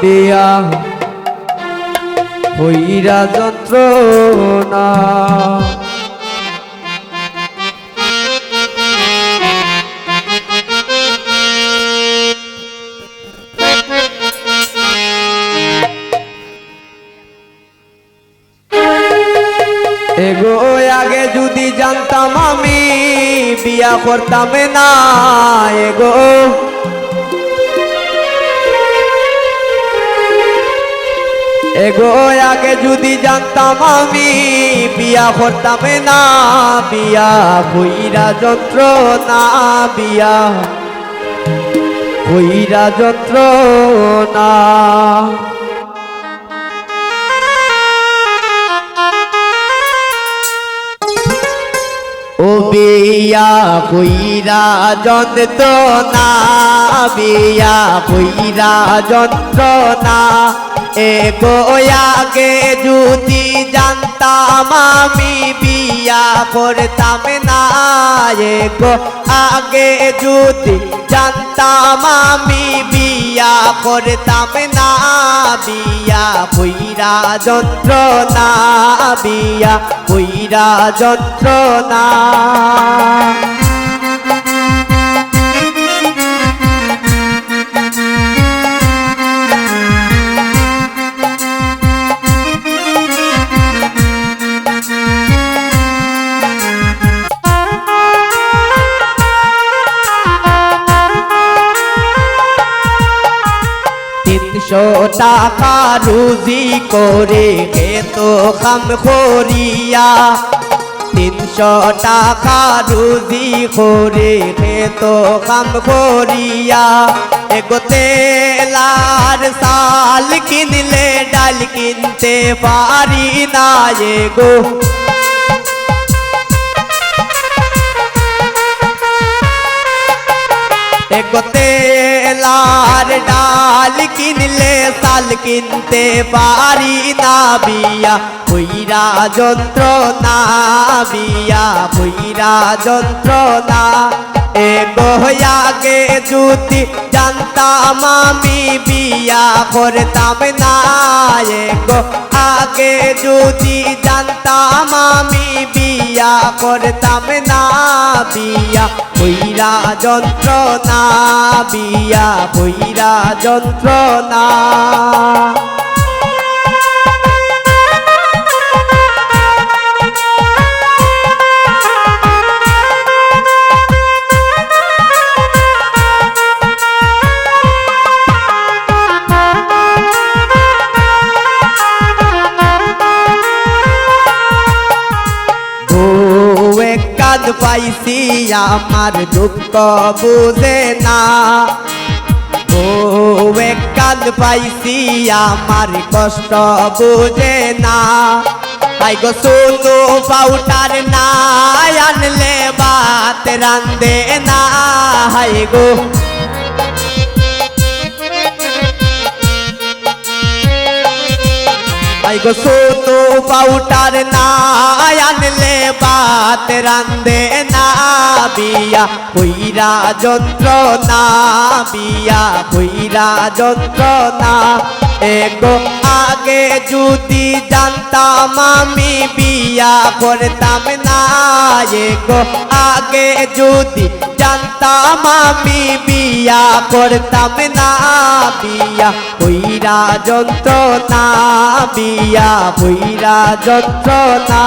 বিয়া হইরা যন্ত্রণা। এগো আগে যদি জানতাম আমি বিয়া করতাম না এগো এগো, আগে যদি জানতাম আমি বিয়া করতাম না, বিয়া কইরা যন্ত্র না বিয়া কইরা যন্ত্র না ও বিয়া কইরা যন্ত্রণা, বিয়া কইরা যন্ত্রণা। এ গোয়াকে যদি জানতাম আমি বিয়া করতাম না এ গো আগে যদি জানতাম আমি বিয়া করতাম না, বিয়া কইরা যন্ত্রণা, বিয়া কইরা যন্ত্রণা। তিনশো টাকা রুজি করে খেত খাম করিয়া তিনশো টাকা রুজি করে খেত খাম করিয়া এগো তেলার সাল কিনলে ডাল কিনতে পারি না এগো। এগো তেলার ডাল কিনলে সাল কিনতে পারি না বিয়া কইরা যন্ত্রণা বিয়া কইরা যন্ত্রণা এগো আগে যদি জানতাম আমি বিয়া করতাম না এগো আগে যদি জানতাম করতাম না বিয়া কইরা যন্ত্রণা বিয়া বৈরা যন্ত্রণা। বউয়ে পাইছি আমার দুঃখ বুঝে না। ও কাল পাইছি আমার কষ্ট বুঝে না। তাই গো শুনো পাউটার না আনলে বাত রান্দে না। High go. আই গো সোতো পাউটার না আনলে বাত রান্দে না বিয়া, কইরা যন্ত্র না বিয়া, কইরা যন্ত্র না এগো আগে যদি জানতাম আমি বিয়া করতাম না, এগো আগে যদি জানতাম আমি বিয়া করতাম না বিয়া কইরা যন্ত্রণা বিয়া কইরা যন্ত্রণা।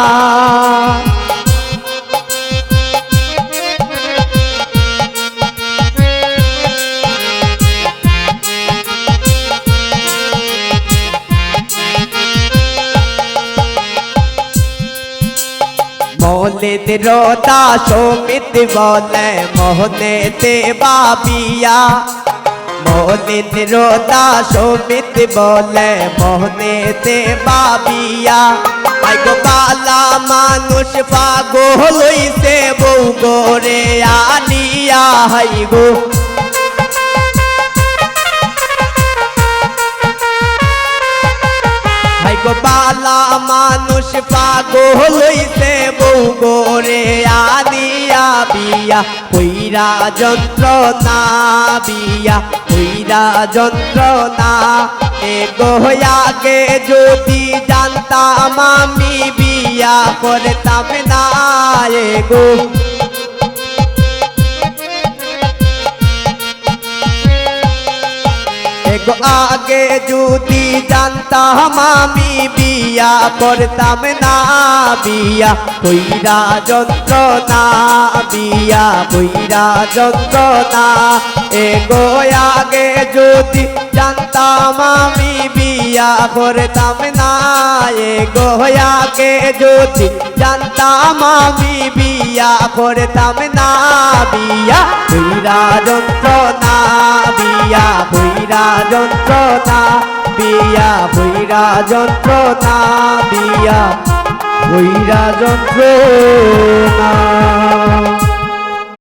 মৌলিদ রোদা সমিত বলে মোহনেতে বাবিয়া মৌলিদ রোদা সমিত বলে মোহনেতে বাবিয়া আইগো বালা মানুষ পাগল হইছে, বউ করে আনিয়া হাইগো বালা মানুষ পাগল হইছে গোরে আদিয়া বিয়া, কইরা যন্ত্রণা বিয়া, কইরা যন্ত্রণা। এ গোয়াকে যদি জানতাম আমি বিয়া, করতাম না এ গো, আগে যদি জানতাম আমি বিয়া করতাম না বিয়া বইরা যন্ত্রণা, বিয়া বইরা যন্ত্রণা। এগো, আগে যদি জানতাম আমি বিয়া করতাম না, এগো, আগে যদি জানতাম আমি বিয়া করতাম না, বিয়া বইরা যন্ত্রণা, বিয়া বইরা যন্ত্রণা বিয়া বইরা যন্ত্রণা বিয়া বইরা যন্ত্রণা।